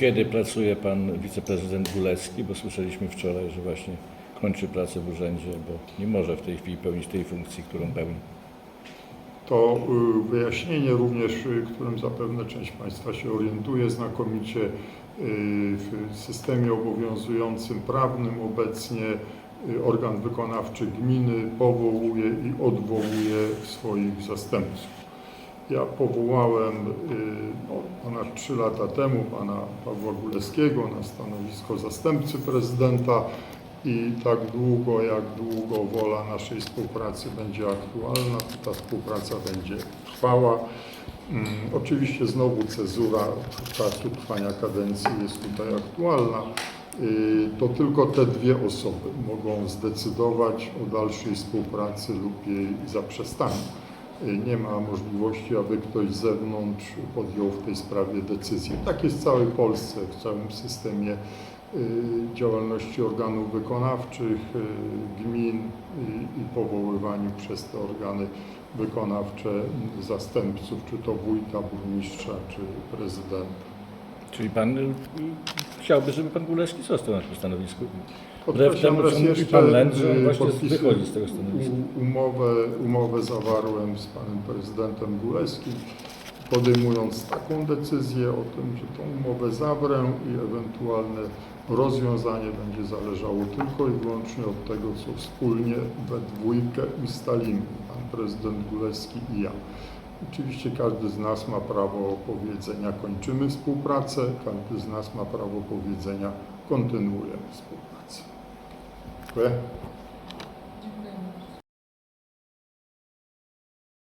kiedy pracuje pan wiceprezydent Gulecki? Bo słyszeliśmy wczoraj, że właśnie kończy pracę w urzędzie, bo nie może w tej chwili pełnić tej funkcji, którą pełni. To y, wyjaśnienie również, y, którym zapewne część Państwa się orientuje znakomicie, y, w systemie obowiązującym prawnym obecnie organ wykonawczy gminy powołuje i odwołuje swoich zastępców. Ja powołałem y, no, ponad 3 lata temu pana Pawła Górskiego na stanowisko zastępcy prezydenta i tak długo, jak długo wola naszej współpracy będzie aktualna, to ta współpraca będzie trwała. Mm, Oczywiście znowu cezura czasu trwania kadencji jest tutaj aktualna. Y, To tylko te dwie osoby mogą zdecydować o dalszej współpracy lub jej zaprzestaniu. Nie ma możliwości, aby ktoś z zewnątrz podjął w tej sprawie decyzję. Tak jest w całej Polsce, w całym systemie y, działalności organów wykonawczych, y, gmin y, i powoływaniu przez te organy wykonawcze zastępców, czy to wójta, burmistrza, czy prezydenta. Czyli pan chciałby, żeby pan Gulecki został na tym stanowisku? Wbrew temu, co mówi pan Lęd, że właśnie wychodzi z tego stanowiska. Umowę, umowę zawarłem z panem prezydentem Guleskim, podejmując taką decyzję o tym, że tą umowę zawrę i ewentualne rozwiązanie będzie zależało tylko i wyłącznie od tego, co wspólnie we dwójkę ustalimy, pan prezydent Guleski i ja. Oczywiście każdy z nas ma prawo powiedzenia kończymy współpracę, każdy z nas ma prawo powiedzenia kontynuujemy współpracę. Dziękuję.